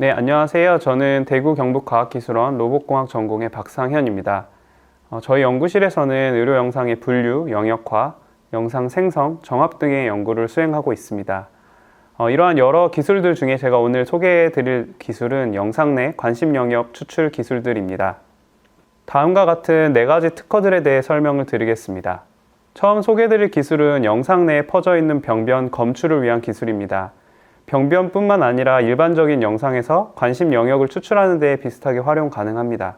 네, 안녕하세요. 저는 대구 경북과학기술원 로봇공학 전공의 박상현입니다. 어, 저희 연구실에서는 의료 영상의 분류, 영역화, 영상 생성, 정합 등의 연구를 수행하고 있습니다. 어, 이러한 여러 기술들 중에 제가 오늘 소개해 드릴 기술은 영상 내 관심 영역 추출 기술들입니다. 다음과 같은 네 가지 특허들에 대해 설명을 드리겠습니다. 처음 소개해 드릴 기술은 영상 내에 퍼져 있는 병변 검출을 위한 기술입니다. 병변뿐만 아니라 일반적인 영상에서 관심 영역을 추출하는 데 비슷하게 활용 가능합니다.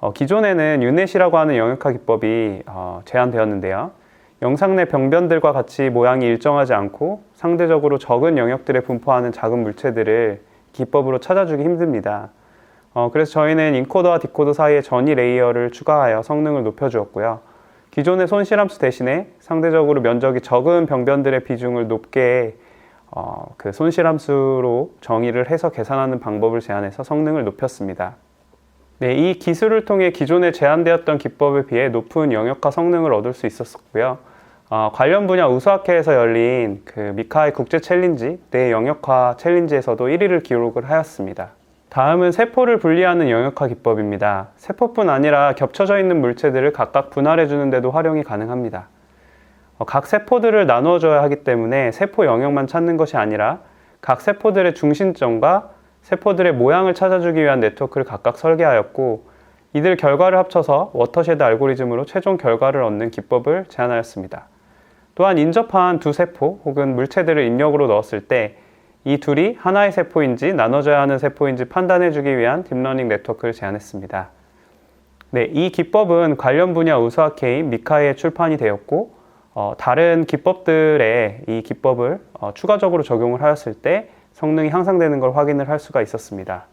어, 기존에는 유넷이라고 하는 영역화 기법이 어, 제한되었는데요. 영상 내 병변들과 같이 모양이 일정하지 않고 상대적으로 적은 영역들에 분포하는 작은 물체들을 기법으로 찾아주기 힘듭니다. 어, 그래서 저희는 인코더와 디코더 사이에 전이 레이어를 추가하여 성능을 높여주었고요. 기존의 손실함수 대신에 상대적으로 면적이 적은 병변들의 비중을 높게 어, 그 손실함수로 정의를 해서 계산하는 방법을 제안해서 성능을 높였습니다. 네, 이 기술을 통해 기존에 제한되었던 기법에 비해 높은 영역화 성능을 얻을 수 있었고요. 어, 관련 분야 우수학회에서 열린 그 미카이 국제 챌린지 내 영역화 챌린지에서도 1위를 기록을 하였습니다. 다음은 세포를 분리하는 영역화 기법입니다. 세포뿐 아니라 겹쳐져 있는 물체들을 각각 분할해 주는데도 활용이 가능합니다. 어, 각 세포들을 나누어 줘야 하기 때문에 세포 영역만 찾는 것이 아니라 각 세포들의 중심점과 세포들의 모양을 찾아주기 위한 네트워크를 각각 설계하였고 이들 결과를 합쳐서 워터쉐드 알고리즘으로 최종 결과를 얻는 기법을 제안하였습니다. 또한 인접한 두 세포 혹은 물체들을 입력으로 넣었을 때 이 둘이 하나의 세포인지 나눠져야 하는 세포인지 판단해주기 위한 딥러닝 네트워크를 제안했습니다. 네, 이 기법은 관련 분야 우수학회인 미카에 출판이 되었고 어, 다른 기법들의 이 기법을 어, 추가적으로 적용을 하였을 때 성능이 향상되는 걸 확인을 할 수가 있었습니다.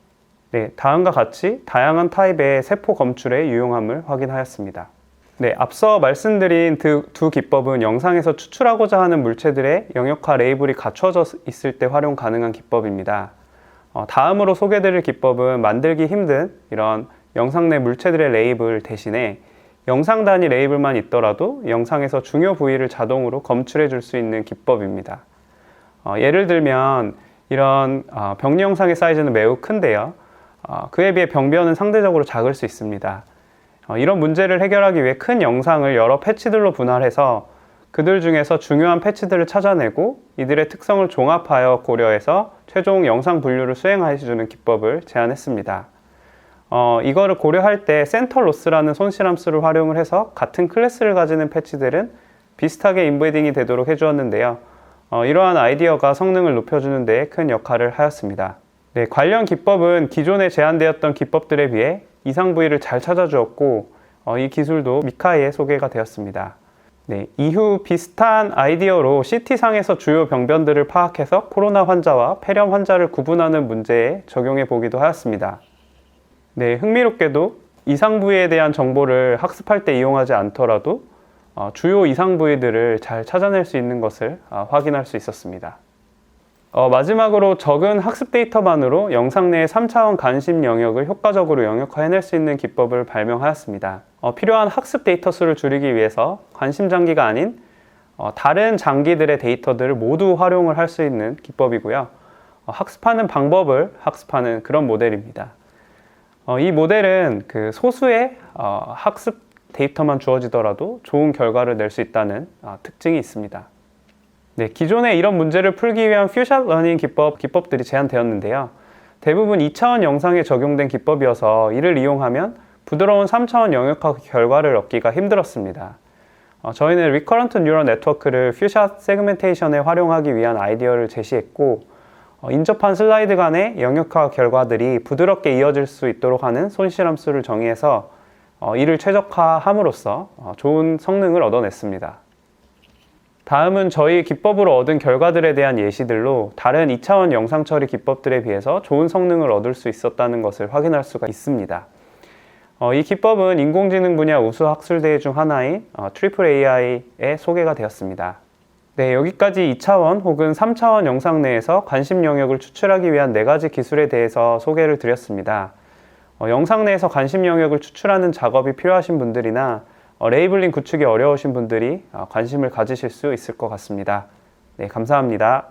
네, 다음과 같이 다양한 타입의 세포 검출의 유용함을 확인하였습니다. 네, 앞서 말씀드린 두, 두 기법은 영상에서 추출하고자 하는 물체들의 영역화 레이블이 갖춰져 있을 때 활용 가능한 기법입니다. 어, 다음으로 소개드릴 기법은 만들기 힘든 이런 영상 내 물체들의 레이블 대신에 영상 단위 레이블만 있더라도 영상에서 중요 부위를 자동으로 검출해 줄 수 있는 기법입니다. 어, 예를 들면 이런 어, 병리 영상의 사이즈는 매우 큰데요. 어, 그에 비해 병변은 상대적으로 작을 수 있습니다. 어, 이런 문제를 해결하기 위해 큰 영상을 여러 패치들로 분할해서 그들 중에서 중요한 패치들을 찾아내고 이들의 특성을 종합하여 고려해서 최종 영상 분류를 수행해 주는 기법을 제안했습니다. 어, 이거를 고려할 때 센터 로스라는 손실함수를 활용을 해서 같은 클래스를 가지는 패치들은 비슷하게 인베딩이 되도록 해주었는데요. 어, 이러한 아이디어가 성능을 높여주는 데 큰 역할을 하였습니다. 네, 관련 기법은 기존에 제한되었던 기법들에 비해 이상 부위를 잘 찾아주었고 어, 이 기술도 미카이에 소개가 되었습니다. 네, 이후 비슷한 아이디어로 CT상에서 주요 병변들을 파악해서 코로나 환자와 폐렴 환자를 구분하는 문제에 적용해 보기도 하였습니다. 네, 흥미롭게도 이상 부위에 대한 정보를 학습할 때 이용하지 않더라도 어, 주요 이상 부위들을 잘 찾아낼 수 있는 것을 어, 확인할 수 있었습니다. 어, 마지막으로 적은 학습 데이터만으로 영상 내의 3차원 관심 영역을 효과적으로 영역화해낼 수 있는 기법을 발명하였습니다. 어, 필요한 학습 데이터 수를 줄이기 위해서 관심 장기가 아닌 어, 다른 장기들의 데이터들을 모두 활용을 할 수 있는 기법이고요. 어, 학습하는 방법을 학습하는 그런 모델입니다. 어, 이 모델은 그 소수의 어, 학습 데이터만 주어지더라도 좋은 결과를 낼 수 있다는 어, 특징이 있습니다. 네, 기존에 이런 문제를 풀기 위한 퓨샷 러닝 기법, 기법들이 제한되었는데요. 대부분 2차원 영상에 적용된 기법이어서 이를 이용하면 부드러운 3차원 영역화 결과를 얻기가 힘들었습니다. 어, 저희는 리커런트 뉴럴 네트워크를 퓨샷 세그멘테이션에 활용하기 위한 아이디어를 제시했고 어, 인접한 슬라이드 간의 영역화 결과들이 부드럽게 이어질 수 있도록 하는 손실함수를 정의해서 어, 이를 최적화함으로써 어, 좋은 성능을 얻어냈습니다. 다음은 저희 기법으로 얻은 결과들에 대한 예시들로 다른 2차원 영상 처리 기법들에 비해서 좋은 성능을 얻을 수 있었다는 것을 확인할 수가 있습니다. 어, 이 기법은 인공지능 분야 우수 학술대회 중 하나인 어, 트리플 AI에 소개가 되었습니다. 네, 여기까지 2차원 혹은 3차원 영상 내에서 관심 영역을 추출하기 위한 네 가지 기술에 대해서 소개를 드렸습니다. 어, 영상 내에서 관심 영역을 추출하는 작업이 필요하신 분들이나 어, 레이블링 구축이 어려우신 분들이 어, 관심을 가지실 수 있을 것 같습니다. 네, 감사합니다.